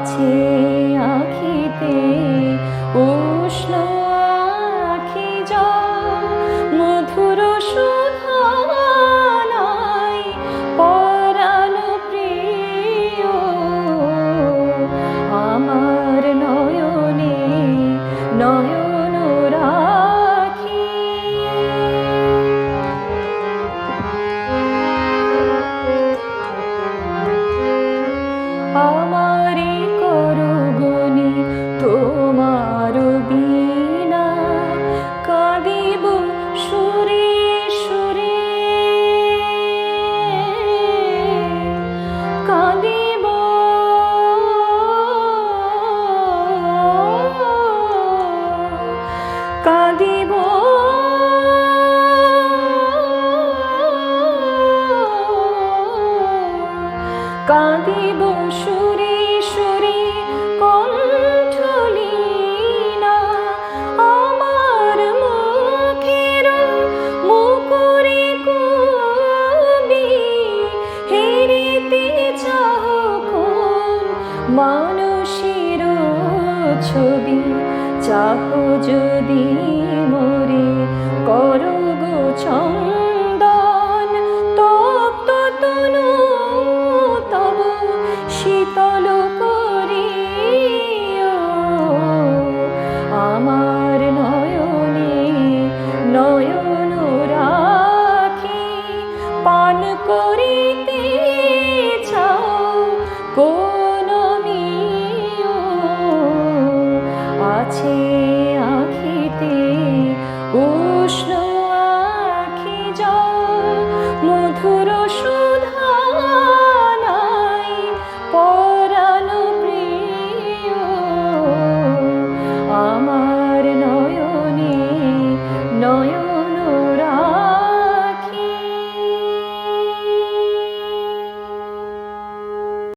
আছে আখিতে উষ্ণ আখি জল মধুর সুধানাই পরাণ প্রিয়। আমার নয়নে নয়ন কাঁদিব। কাঁদিব সুরে সুরে কণ্ঠলীনা আমার মুখের মুকুরে কবি হেরিতে চাহন মানুষের ছবি? চাহ যদি মোরে করগ চন্দন, তপ্ত তনু তব শীতল করিও। আমার নয়নে নয়ন রাখি, পান করিতে চাও কোন